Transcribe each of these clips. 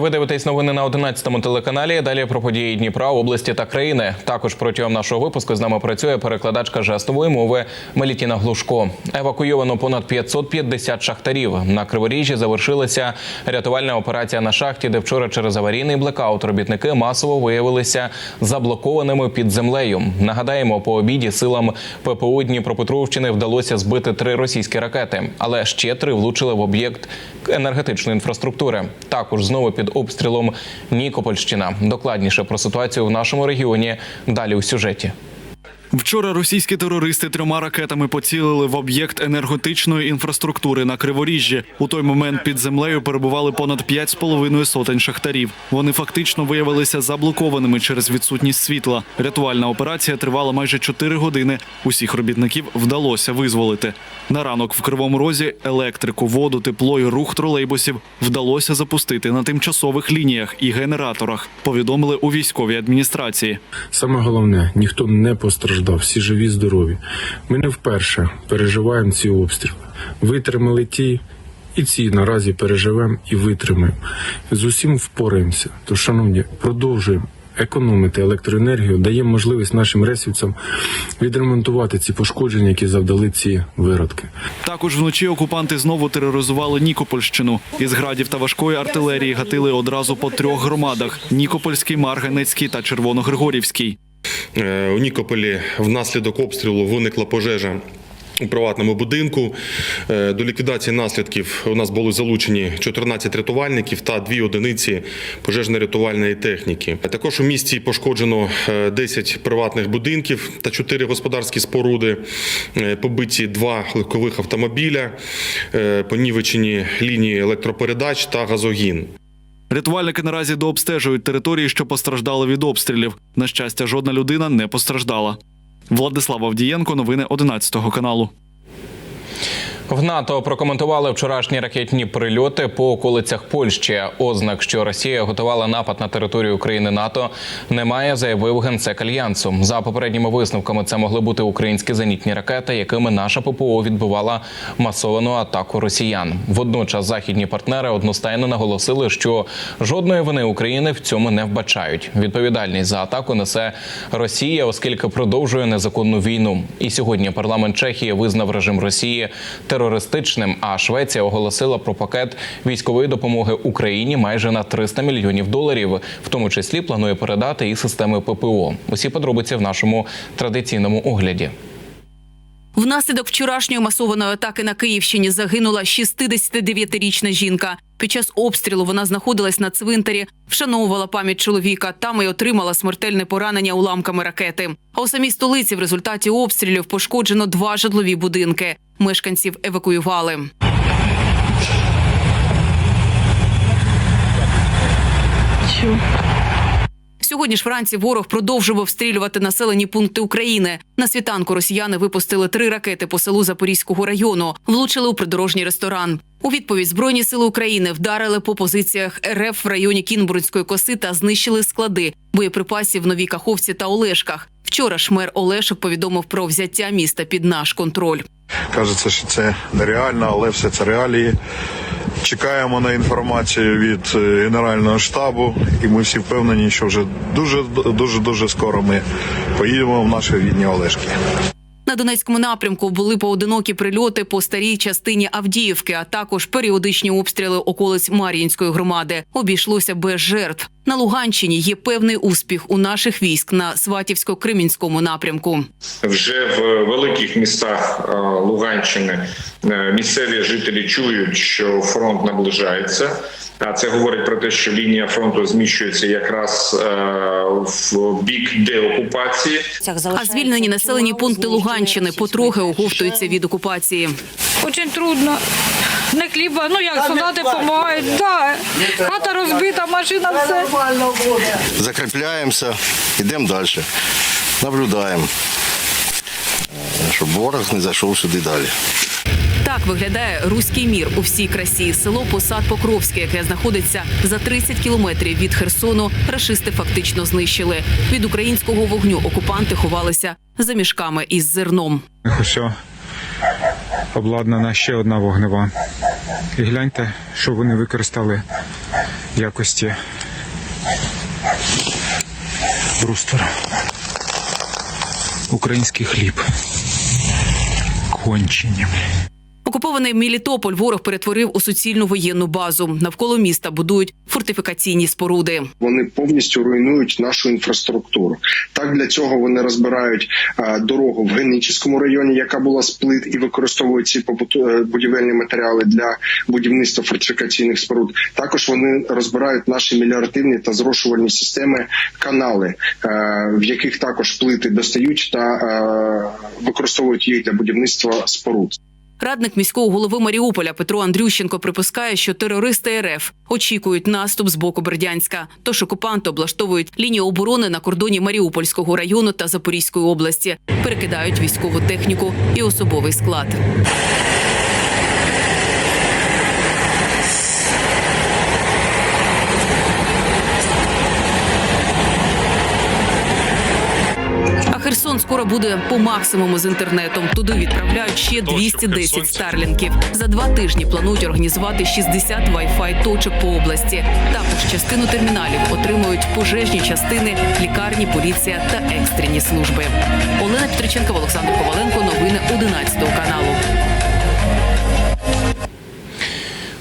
Вітаю! Ви дивитесь новини на 11-му телеканалі. Далі про події Дніпра, області та країни. Також протягом нашого випуску з нами працює перекладачка жестової мови Мелітіна Глушко. Евакуйовано понад 550 шахтарів. На Криворіжжі завершилася рятувальна операція на шахті, де вчора через аварійний блекаут робітники масово виявилися заблокованими під землею. Нагадаємо, по обіді силам ППУ Дніпропетровщини вдалося збити три російські ракети, але ще три влучили в об'єкт енергетичної інфраструктури. Також знову під обстрілом Нікопольщина. Докладніше про ситуацію в нашому регіоні далі у сюжеті. Вчора російські терористи трьома ракетами поцілили в об'єкт енергетичної інфраструктури на Криворіжжі. У той момент під землею перебували понад 5,5 сотень шахтарів. Вони фактично виявилися заблокованими через відсутність світла. Рятувальна операція тривала майже 4 години. Усіх робітників вдалося визволити. На ранок в Кривому Розі електрику, воду, тепло і рух тролейбусів вдалося запустити на тимчасових лініях і генераторах. Повідомили у військовій адміністрації. Саме головне, ніхто не постраждав, всі живі, здорові. Ми не вперше переживаємо ці обстріли. Витримали ті, і ці наразі переживемо і витримаємо. З усім впораємося. То, шановні, продовжуємо. Економити електроенергію, даємо можливість нашим ресівцям відремонтувати ці пошкодження, які завдали ці виродки. Також вночі окупанти знову тероризували Нікопольщину. Із градів та важкої артилерії гатили одразу по трьох громадах: Нікопольський, Марганецький та Червоногригорівський. Е, У Нікополі внаслідок обстрілу виникла пожежа. У приватному будинку Е, до ліквідації наслідків у нас були залучені 14 рятувальників та дві одиниці пожежно-рятувальної техніки. Також у місті пошкоджено е, 10 приватних будинків та 4 господарські споруди, Е, побиті два легкових автомобіля, е, понівечені лінії електропередач та газогін. Рятувальники наразі дообстежують території, що постраждали від обстрілів. На щастя, жодна людина не постраждала. Владислав Авдієнко, новини 11 каналу. В НАТО прокоментували вчорашні ракетні прильоти по околицях Польщі. Ознак, що Росія готувала напад на територію країни НАТО, немає, заявив генсек альянсу. За попередніми висновками, це могли бути українські зенітні ракети, якими наша ППО відбивала масовану атаку росіян. Водночас західні партнери одностайно наголосили, що жодної вини України в цьому не вбачають. Відповідальність за атаку несе Росія, оскільки продовжує незаконну війну. І сьогодні парламент Чехії визнав режим Росії терористичним. А Швеція оголосила про пакет військової допомоги Україні майже на 300 мільйонів доларів. В тому числі планує передати і системи ППО. Усі подробиці в нашому традиційному огляді. Внаслідок вчорашньої масованої атаки на Київщині загинула 69-річна жінка. Під час обстрілу вона знаходилась на цвинтарі, вшановувала пам'ять чоловіка. Там і отримала смертельне поранення уламками ракети. А у самій столиці в результаті обстрілів пошкоджено два житлові будинки. Мешканців евакуювали. Сьогодні ж вранці ворог продовжував обстрілювати населені пункти України. На світанку росіяни випустили три ракети по селу Запорізького району, влучили у придорожній ресторан. У відповідь Збройні сили України вдарили по позиціях РФ в районі Кінбурнської коси та знищили склади боєприпасів в Новій Каховці та Олешках. Вчора ж мер Олешок повідомив про взяття міста під наш контроль. Кажеться, що це нереально, але все це реалії. Чекаємо на інформацію від е, Генерального штабу, і ми всі впевнені, що вже дуже дуже дуже скоро ми поїдемо в наші рідні Олешки. На Донецькому напрямку були поодинокі прильоти по старій частині Авдіївки, а також періодичні обстріли околиць Мар'їнської громади. Обійшлося без жертв. На Луганщині є певний успіх у наших військ на Сватівсько-Кремінському напрямку. Вже в великих містах е, Луганщини е, місцеві жителі чують, що фронт наближається. А це говорить про те, що лінія фронту зміщується якраз е, в бік деокупації. А звільнені населені пункти Луганщини потрохи оговтуються від окупації. Очень трудно. Не хліба, ну як солдати допомагають. Да. Хата розбита, машина все. закріпляємося, йдемо далі. Наблюдаємо, е, щоб ворог не зайшов сюди далі. Так виглядає руський мір у всій красі. Село Посад Покровське, яке знаходиться за 30 кілометрів від Херсону. Рашисти фактично знищили. Від українського вогню окупанти ховалися за мішками із зерном. Ось обладнана ще одна вогнева. І гляньте, що вони використали якості брустера. Український хліб. Кончені. Окупований Мілітополь ворог перетворив у суцільну воєнну базу. Навколо міста будують фортифікаційні споруди. Вони повністю руйнують нашу інфраструктуру. Так для цього вони розбирають е, дорогу в Генічеському районі, яка була сплит, і використовують ці е, будівельні матеріали для будівництва фортифікаційних споруд. Також вони розбирають наші меліоративні та зрошувальні системи, канали, е, в яких також плити достають та використовують їх для будівництва споруд. Радник міського голови Маріуполя Петро Андрющенко припускає, що терористи РФ очікують наступ з боку Бердянська. Тож окупанти облаштовують лінію оборони на кордоні Маріупольського району та Запорізької області, перекидають військову техніку і особовий склад. А Херсон скоро буде по максимуму з інтернетом. Туди відправляють ще 210 старлінків. За два тижні планують організувати 60 Wi-Fi точок по області. Також частину терміналів отримують пожежні частини, лікарні, поліція та екстрені служби. Олена Петриченкова, Олександр Коваленко. Новини 11 каналу.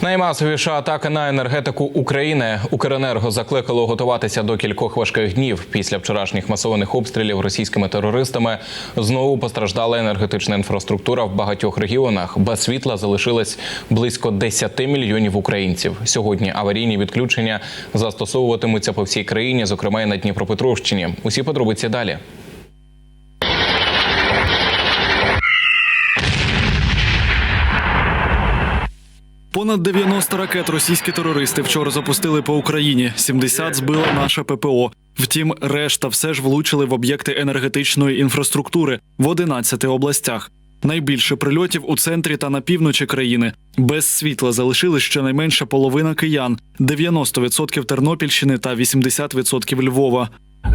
Наймасовіша атака на енергетику України. Укренерго закликало готуватися до кількох важких днів. Після вчорашніх масованих обстрілів російськими терористами знову постраждала енергетична інфраструктура в багатьох регіонах. Без світла залишилось близько 10 мільйонів українців. Сьогодні аварійні відключення застосовуватимуться по всій країні, зокрема і на Дніпропетровщині. Усі подробиці далі. Понад 90 ракет російські терористи вчора запустили по Україні. 70 збила наша ППО. Втім, решта все ж влучили в об'єкти енергетичної інфраструктури в 11 областях. Найбільше прильотів у центрі та на півночі країни. Без світла залишились щонайменше половина киян, 90% Тернопільщини та 80% Львова.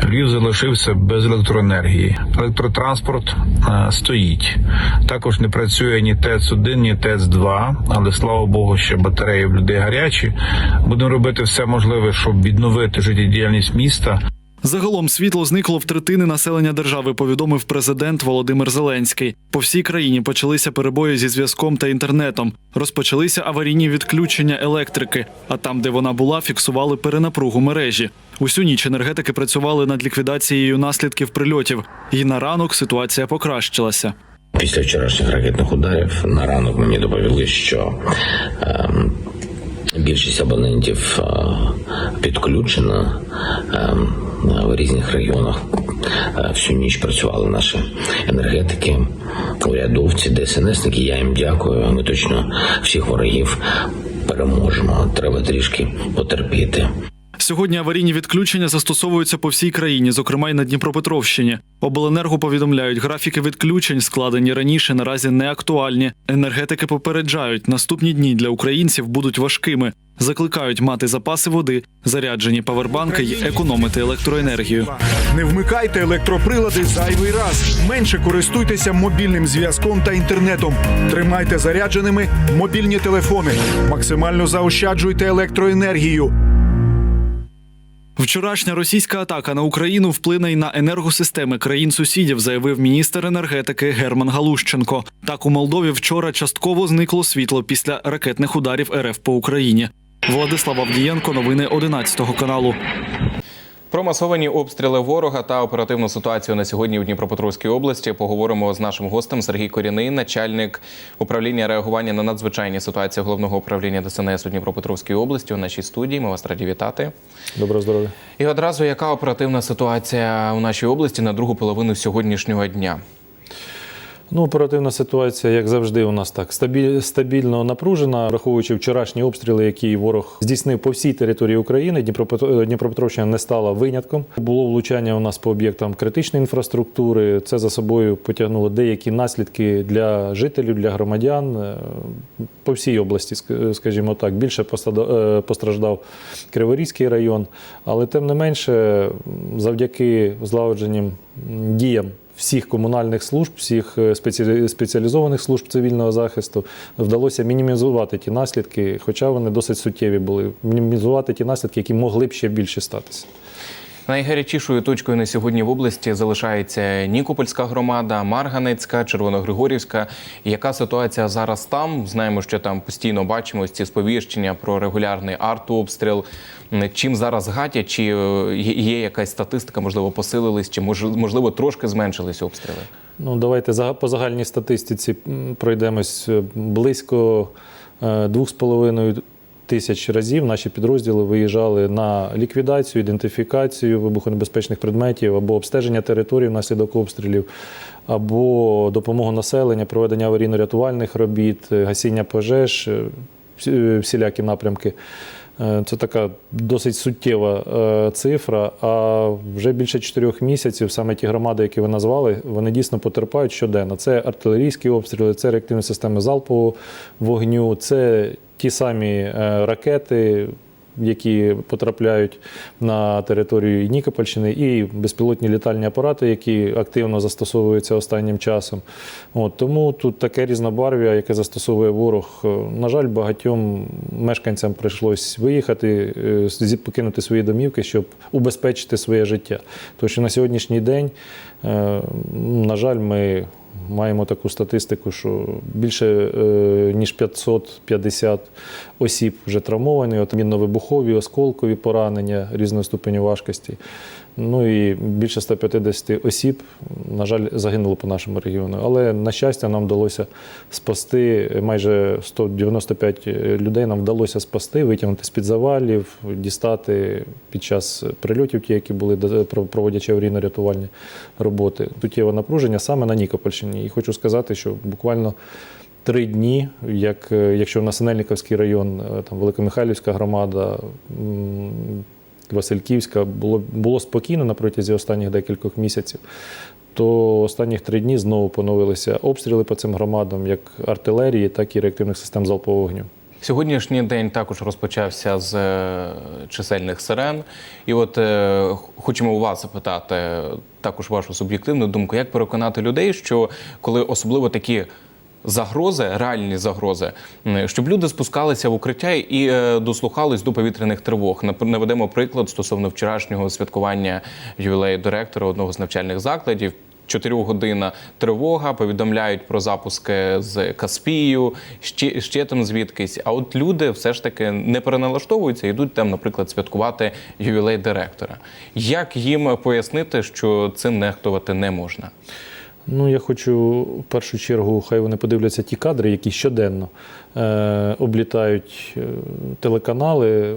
Львів залишився без електроенергії. Електротранспорт е, стоїть. Також не працює ні ТЕЦ-1, ні ТЕЦ-2, але слава Богу, що батареї в людей гарячі. Будемо робити все можливе, щоб відновити життєдіяльність міста. Загалом світло зникло в третини населення держави, повідомив президент Володимир Зеленський. По всій країні почалися перебої зі зв'язком та інтернетом. Розпочалися аварійні відключення електрики. А там, де вона була, фіксували перенапругу мережі. Усю ніч енергетики працювали над ліквідацією наслідків прильотів. І на ранок ситуація покращилася. Після вчорашніх ракетних ударів на ранок мені доповіли, що ем, більшість абонентів е, підключена ем, в різних регіонах. Е, Всю ніч працювали наші енергетики, урядовці, ДСНСники. Я їм дякую. Ми точно всіх ворогів переможемо. Треба трішки потерпіти. Сьогодні аварійні відключення застосовуються по всій країні, зокрема й на Дніпропетровщині. Обленерго повідомляють, графіки відключень, складені раніше, наразі не актуальні. Енергетики попереджають, наступні дні для українців будуть важкими. Закликають мати запаси води, заряджені павербанки й економити електроенергію. Не вмикайте електроприлади зайвий раз. Менше користуйтеся мобільним зв'язком та інтернетом. Тримайте зарядженими мобільні телефони. Максимально заощаджуйте електроенергію. Вчорашня російська атака на Україну вплине й на енергосистеми країн-сусідів, заявив міністр енергетики Герман Галущенко. Так у Молдові вчора частково зникло світло після ракетних ударів РФ по Україні. Владислав Авдієнко, новини 11 каналу. Про масовані обстріли ворога та оперативну ситуацію на сьогодні в Дніпропетровській області поговоримо з нашим гостем Сергій Коріний, начальник управління реагування на надзвичайні ситуації головного управління ДСНС у Дніпропетровській області. У нашій студії ми вас раді вітати. Доброго здоров'я. І одразу яка оперативна ситуація у нашій області на другу половину сьогоднішнього дня? Ну, оперативна ситуація, як завжди, у нас так стабіль, стабільно напружена, враховуючи вчорашні обстріли, які ворог здійснив по всій території України. Дніпропетро- Дніпропетровщина не стала винятком. Було влучання у нас по об'єктам критичної інфраструктури. Це за собою потягнуло деякі наслідки для жителів, для громадян е, по всій області, скажімо так. Більше е, постраждав Криворізький район, але тим не менше, завдяки злагодженим діям всіх комунальних служб, всіх е, спеціалізованих служб цивільного захисту вдалося мінімізувати ті наслідки, хоча вони досить суттєві були. Мінімізувати ті наслідки, які могли б ще більше статися. Найгарячішою точкою на сьогодні в області залишається Нікопольська громада, Марганецька, Червоногригорівська. Яка ситуація зараз там? Знаємо, що там постійно бачимо ці сповіщення про регулярний артобстріл. Чим зараз гатять? Чи е, є якась статистика? Можливо, посилились, чи мож- можливо трошки зменшились обстріли? Ну, давайте по загальній статистиці пройдемось Е, близько е, 2,5 тисяч разів наші підрозділи виїжджали на ліквідацію, ідентифікацію вибухонебезпечних предметів або обстеження території внаслідок обстрілів, або допомогу населення, проведення аварійно-рятувальних робіт, гасіння пожеж, всі- всілякі напрямки. Е, Це така досить суттєва е, цифра. А вже більше чотирьох місяців саме ті громади, які ви назвали, вони дійсно потерпають щоденно. Це артилерійські обстріли, це реактивні системи залпового вогню, це ті самі е, ракети. Які потрапляють на територію і Нікопольщини, і безпілотні літальні апарати, які активно застосовуються останнім часом. От, тому тут таке різнобарв'я, яке застосовує ворог. Е, На жаль, багатьом мешканцям прийшлось виїхати, е, покинути свої домівки, щоб убезпечити своє життя. Тому що на сьогоднішній день, е, на жаль, ми маємо таку статистику, що більше е, ніж 550 осіб вже травмовані, от мінно-вибухові, осколкові поранення різного ступеню важкості. Ну і більше 150 осіб, на жаль, загинуло по нашому регіону. Але на щастя, нам вдалося спасти майже 195 людей. Нам вдалося спасти, витягнути з-під завалів, дістати під час прильотів, ті, які були проводячи аварійно-рятувальні роботи. Туттєве напруження саме на Нікопольщині. І хочу сказати, що буквально. Три дні, як, е, якщо на Синельниковський район, е, там Великомихайлівська громада, Васильківська, було, було спокійно на протязі останніх декількох місяців, то останніх три дні знову поновилися обстріли по цим громадам, як артилерії, так і реактивних систем залпового вогню. Сьогоднішній день також розпочався з е, чисельних сирен. І от е, хочемо у вас запитати також вашу суб'єктивну думку, як переконати людей, що коли особливо такі. Загрози, реальні загрози, щоб люди спускалися в укриття і е, дослухались до повітряних тривог. Наведемо приклад стосовно вчорашнього святкування ювілею директора одного з навчальних закладів. Чотирьохгодинна тривога, повідомляють про запуски з Каспію, ще, ще там звідкись. А от люди все ж таки не переналаштовуються, йдуть там, наприклад, святкувати ювілей директора. Як їм пояснити, що цим нехтувати не можна? Ну, я хочу в першу чергу, хай вони подивляться ті кадри, які щоденно е, облітають е, телеканали.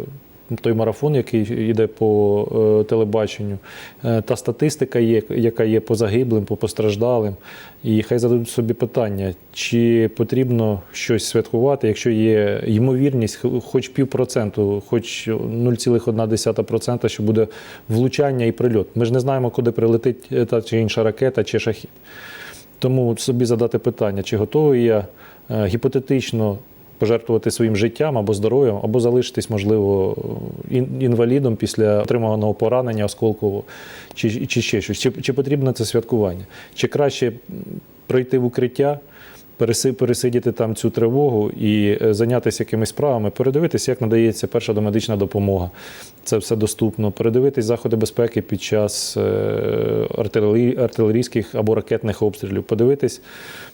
Той марафон, який йде по е, телебаченню, е, та статистика, є, яка є по загиблим, по постраждалим. І хай зададуть собі питання, чи потрібно щось святкувати, якщо є ймовірність, хоч півпроценту, хоч 0,1%, що буде влучання і прильот. Ми ж не знаємо, куди прилетить та чи інша ракета чи шахід. Тому собі задати питання, чи готовий я е, гіпотетично пожертвувати своїм життям або здоров'ям, або залишитись, можливо, інвалідом після отриманого поранення осколкового, чи, чи ще щось. Чи, чи потрібно це святкування? Чи краще пройти в укриття? Переси- Пересидіти там цю тривогу і е, зайнятися якимись справами, передивитися, як надається перша домедична допомога. Це все доступно. Передивитись заходи безпеки під час е, артилерійських або ракетних обстрілів. Подивитись,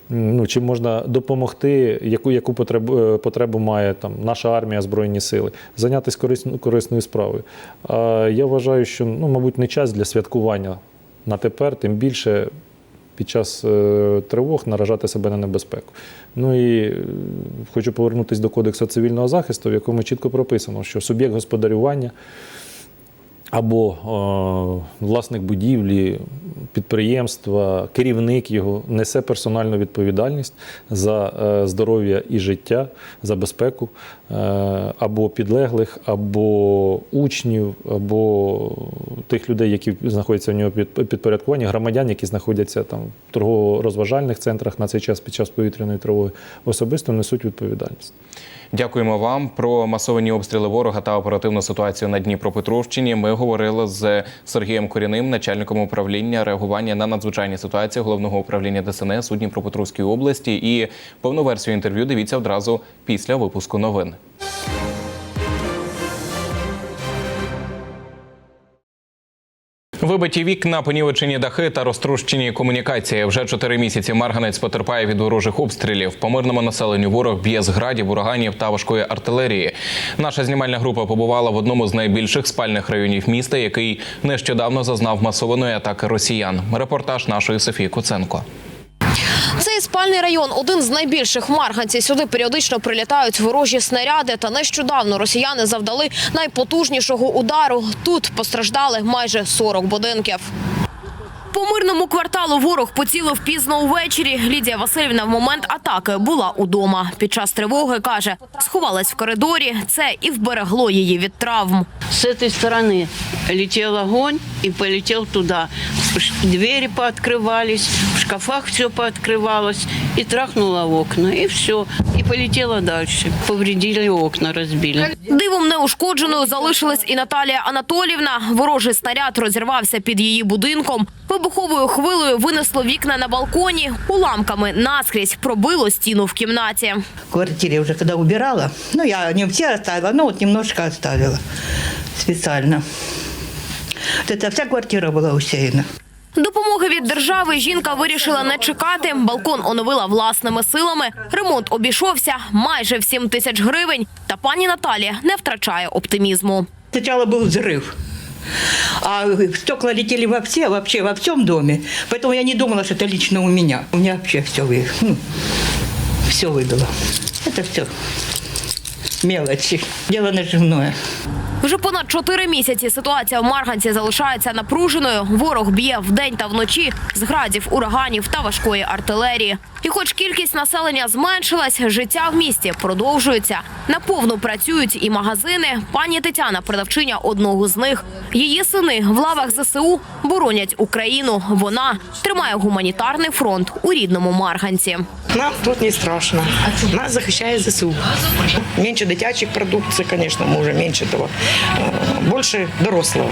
ну, чи можна допомогти, яку, яку потребу, е, потребу має там наша армія, збройні сили, зайнятися корисною, корисною справою. А я вважаю, що ну, мабуть, не час для святкування на тепер, тим більше під час е, тривог наражати себе на небезпеку. Ну і е, хочу повернутися до Кодексу цивільного захисту, в якому чітко прописано, що суб'єкт господарювання або е, власник будівлі, підприємства, керівник його несе персональну відповідальність за е, здоров'я і життя, за безпеку е, або підлеглих, або учнів, або тих людей, які знаходяться в нього під підпорядкуванні, громадян, які знаходяться там в торгово-розважальних центрах на цей час під час повітряної тривоги, особисто несуть відповідальність. Дякуємо вам про масовані обстріли ворога та оперативну ситуацію на Дніпропетровщині. Ми говорили з Сергієм Коріним, начальником управління реагування на надзвичайні ситуації головного управління ДСНС у Дніпропетровській області. І повну версію інтерв'ю дивіться одразу після випуску новин. Вибиті вікна, понівечені дахи та розтрущені комунікації. Вже чотири місяці Марганець потерпає від ворожих обстрілів. По мирному населенню ворог б'є з градів, ураганів та важкої артилерії. Наша знімальна група побувала в одному з найбільших спальних районів міста, який нещодавно зазнав масованої атаки росіян. Репортаж нашої Софії Куценко. Спальний район один з найбільших в Марганці. Сюди періодично прилітають ворожі снаряди. Та нещодавно росіяни завдали найпотужнішого удару. Тут постраждали майже 40 будинків. По мирному кварталу ворог поцілив пізно увечері. Лідія Васильівна в момент атаки була удома. Під час тривоги каже, сховалась в коридорі. Це і вберегло її від травм. С этой стороны летел огонь и полетел туда. Ш- Двери пооткрывались, в шкафах все пооткрывалось, и трахнуло в окна, и все. И полетело дальше. Повредили окна, разбили. Дивом неушкодженою залишилась і Наталія Анатолівна. Ворожий снаряд розірвався під її будинком. Вибуховою хвилею винесло вікна на балконі. Уламками наскрізь пробило стіну в кімнаті. В квартире уже когда убирала, ну я не все оставила, но вот немножко оставила специально. Вот эта вся квартира была усеяна. Допомоги від держави жінка вирішила не чекати. Балкон оновила власними силами. Ремонт обійшовся майже в 7 тисяч гривень. Та пані Наталія не втрачає оптимізму. Сначала был взрыв, а стекла летели во все, вообще во всем доме. Поэтому я не думала, что это лично у меня. У меня вообще все, вы, ну, все выбило. Это все мелочи. Дело наживное. Вже понад чотири місяці ситуація в Марганці залишається напруженою. Ворог б'є вдень та вночі з градів, ураганів та важкої артилерії. І хоч кількість населення зменшилась, життя в місті продовжується. Наповну працюють і магазини. Пані Тетяна, продавчиня одного з них. Її сини в лавах ЗСУ боронять Україну. Вона тримає гуманітарний фронт у рідному Марганці. Нам тут не страшно. Нас захищає ЗСУ. Менше дитячих продукцій, звісно, ми вже менше того. Е, Більше дорослого.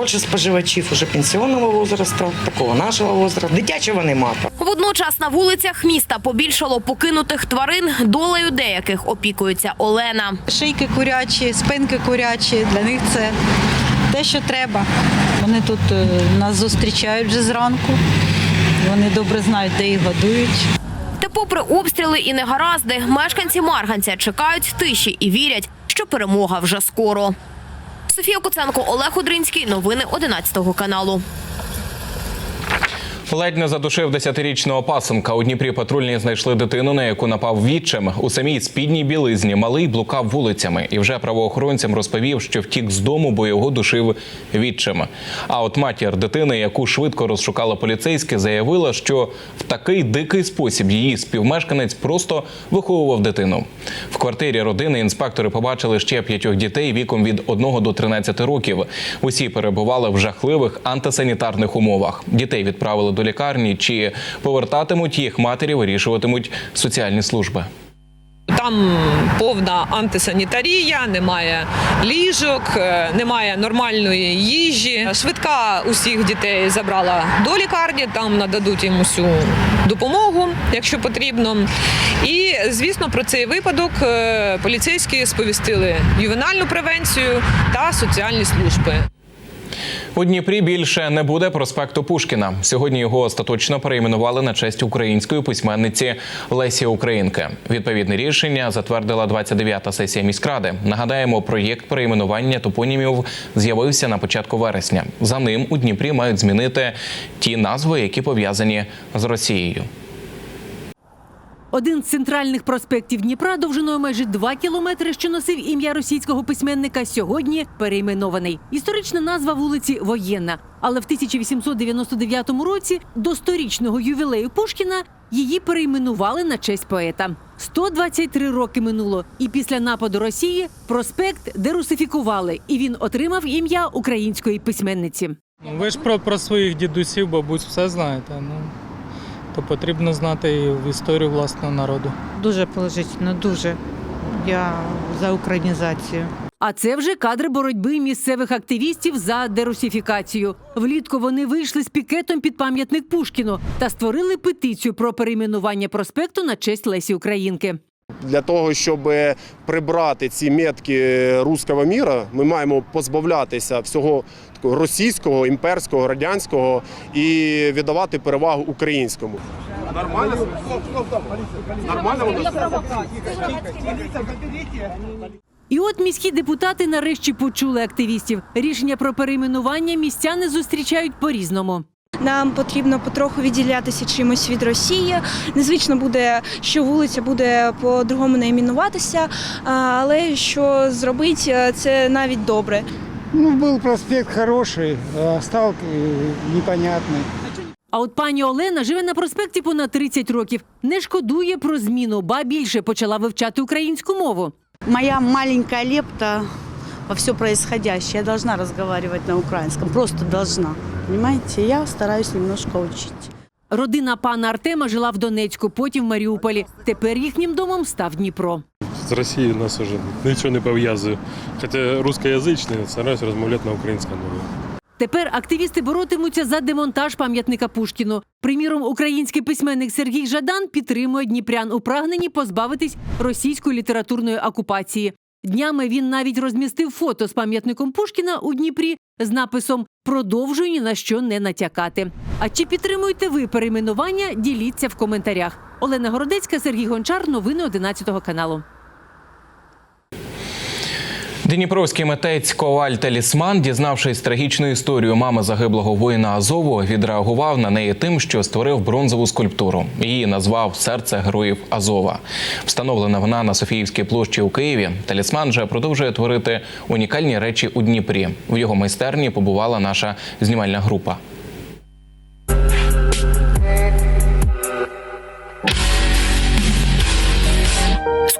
Більше споживачів уже пенсіонного возрасту, такого нашого возрасту. Дитячого нема. Водночас на вулицях міста побільшало покинутих тварин, долею деяких опікується Олена. Шийки курячі, спинки курячі. Для них це те, що треба. Вони тут е, нас зустрічають вже зранку. Вони добре знають, де їх годують. Та попри обстріли і негаразди, мешканці Марганця чекають тиші і вірять, що перемога вже скоро. Софія Куценко, Олег Удринський, Новини 11 каналу. Ледь не задушив десятирічного пасенка. У Дніпрі патрульні знайшли дитину, на яку напав відчим. У самій спідній білизні малий блукав вулицями і вже правоохоронцям розповів, що втік з дому, бо його душив відчим. А от матір дитини, яку швидко розшукала поліцейські, заявила, що в такий дикий спосіб її співмешканець просто виховував дитину. В квартирі родини інспектори побачили ще п'ятьох дітей віком від 1 до 13 років. Усі перебували в жахливих антисанітарних умовах. Дітей відправили до лікарні. Чи повертатимуть їх матері, вирішуватимуть соціальні служби. Там повна антисанітарія, немає ліжок, е, немає нормальної їжі. Швидка усіх дітей забрала до лікарні, там нададуть їм усю допомогу, якщо потрібно. І звісно, про цей випадок е, поліцейські сповістили ювенальну превенцію та соціальні служби. У Дніпрі більше не буде проспекту Пушкіна. Сьогодні його остаточно перейменували на честь української письменниці Лесі Українки. Відповідне рішення затвердила 29-та сесія міськради. Нагадаємо, проєкт перейменування топонімів з'явився на початку вересня. За ним у Дніпрі мають змінити ті назви, які пов'язані з Росією. Один з центральних проспектів Дніпра довжиною майже 2 кілометри, що носив ім'я російського письменника, сьогодні перейменований. Історична назва вулиці Воєнна. Але в 1899 році до сторічного ювілею Пушкіна її перейменували на честь поета. 123 роки минуло, і після нападу Росії проспект дерусифікували, і він отримав ім'я української письменниці. Ви ж про, про своїх дідусів, бабусь, все знаєте. Ну то потрібно знати і історію власного народу. Дуже положительно, дуже. Я за українізацію. А це вже кадри боротьби місцевих активістів за дерусифікацію. Влітку вони вийшли з пікетом під пам'ятник Пушкіну та створили петицію про перейменування проспекту на честь Лесі Українки. Для того, щоб прибрати ці метки руського міра, ми маємо позбавлятися всього російського, імперського, радянського і віддавати перевагу українському. Нормально? Нормально? І от міські депутати нарешті почули активістів. Рішення про перейменування містяни зустрічають по-різному. Нам потрібно потроху відділятися чимось від Росії. Незвично буде, що вулиця буде по-другому найменуватися, але що зробити, це навіть добре. Ну, был проспект хороший, а стал э, непонятный. А от пані Олена живе на проспекті понад 30 років. Не шкодує про зміну, ба більше почала вивчати українську мову. Моя маленькая лепта во все происходящее. Я должна разговаривать на украинском. Просто должна. Понимаете? Я стараюсь немножко учить. Родина пана Артема жила в Донецьку, потім в Маріуполі. Тепер їхнім домом став Дніпро. З Росією нас уже нічого не пов'язує. Хоча русскоязичний, стараюся розмовляти на українській мові. Тепер активісти боротимуться за демонтаж пам'ятника Пушкіну. Приміром, український письменник Сергій Жадан підтримує дніпрян у прагненні позбавитись російської літературної окупації. Днями він навіть розмістив фото з пам'ятником Пушкіна у Дніпрі з написом Продовжую ні на що не натякати. А чи підтримуєте ви перейменування? Діліться в коментарях. Олена Городецька, Сергій Гончар. Новини 11 каналу. Дніпровський митець Коваль Талісман, дізнавшись трагічну історію мами загиблого воїна Азову, відреагував на неї тим, що створив бронзову скульптуру. Її назвав Серце героїв Азова. Встановлена вона на Софіївській площі у Києві. Талісман же продовжує творити унікальні речі у Дніпрі. В його майстерні побувала наша знімальна група.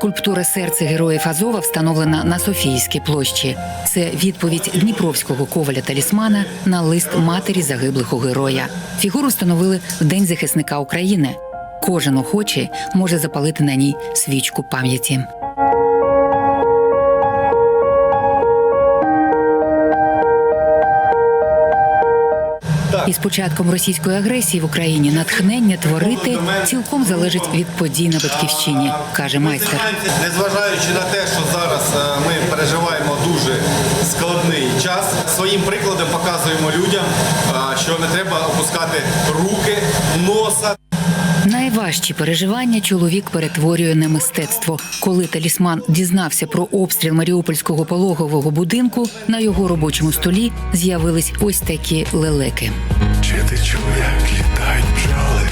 Скульптура серце героїв Азова встановлена на Софійській площі. Це відповідь дніпровського коваля талісмана на лист матері загиблого героя. Фігуру встановили в День захисника України. Кожен охочий може запалити на ній свічку пам'яті. Із початком російської агресії в Україні натхнення творити цілком залежить від подій на батьківщині, каже майстер. Незважаючи на те, що зараз е, ми переживаємо дуже складний час, своїм прикладом показуємо людям, е, що не треба опускати руки, носа. Найважчі переживання чоловік перетворює на мистецтво. Коли талісман дізнався про обстріл маріупольського пологового будинку, на його робочому столі з'явились ось такі лелеки. Чи ти чув, як літають бджоли?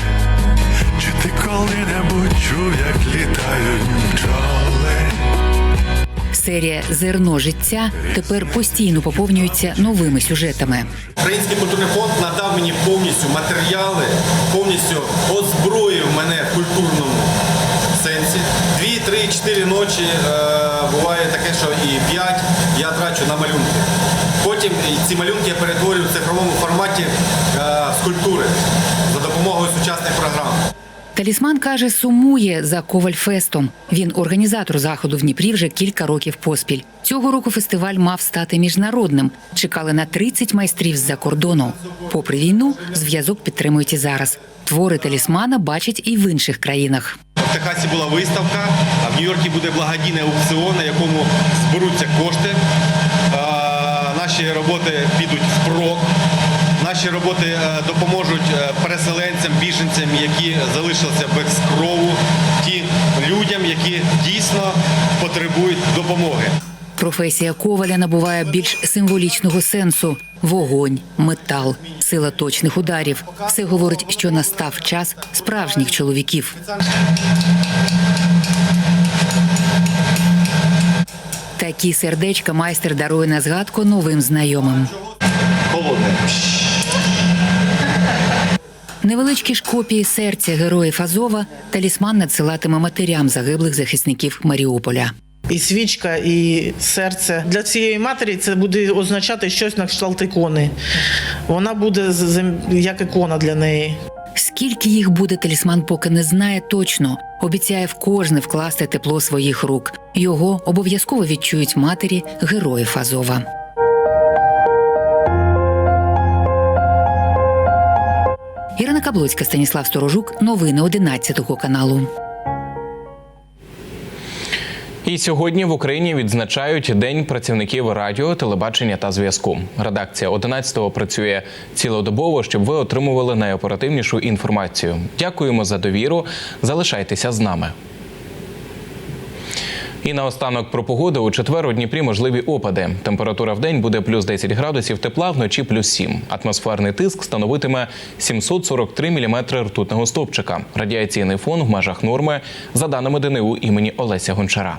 Чи ти коли-небудь чув, як літають бджоли? Серія Зерно життя тепер постійно поповнюється новими сюжетами. Український культурний фонд надав мені повністю матеріали, повністю озброїв мене в культурному сенсі. Дві, три, чотири ночі е, буває таке, що і п'ять я трачу на малюнки. Потім ці малюнки я перетворюю в цифровому форматі е, скульптури за допомогою сучасних програм. Талісман каже, сумує за Ковальфестом. Він організатор заходу в Дніпрі вже кілька років поспіль. Цього року фестиваль мав стати міжнародним. Чекали на 30 майстрів з-за кордону. Попри війну, зв'язок підтримують і зараз. Твори талісмана бачать і в інших країнах. В Техасі була виставка, а в Нью-Йорку буде благодійний аукціон, на якому зберуться кошти. Наші роботи підуть впрок. Наші роботи е, допоможуть е, переселенцям, біженцям, які залишилися без крову, ті людям, які дійсно потребують допомоги. Професія коваля набуває більш символічного сенсу: вогонь, метал, сила точних ударів. Все говорить, що настав час справжніх чоловіків. Такі сердечка майстер дарує на згадку новим знайомим. Холодне. Невеличкі ж копії серця героїв Азова талісман надсилатиме матерям загиблих захисників Маріуполя. І свічка, і серце для цієї матері це буде означати щось на кшталт ікони. Вона буде як ікона для неї. Скільки їх буде, талісман поки не знає точно. обіцяє в кожне вкласти тепло своїх рук. Його обов'язково відчують матері героїв Азова. Ірина Каблоцька, Станіслав Сторожук. Новини 11 каналу. І сьогодні в Україні відзначають День працівників радіо, телебачення та зв'язку. Редакція 11-го працює цілодобово, щоб ви отримували найоперативнішу інформацію. Дякуємо за довіру. Залишайтеся з нами. І наостанок про погоду у четвер у Дніпрі можливі опади. Температура в день буде плюс 10 градусів тепла, вночі плюс 7. Атмосферний тиск становитиме 743 міліметри ртутного стовпчика. Радіаційний фон в межах норми за даними ДНУ імені Олеся Гончара.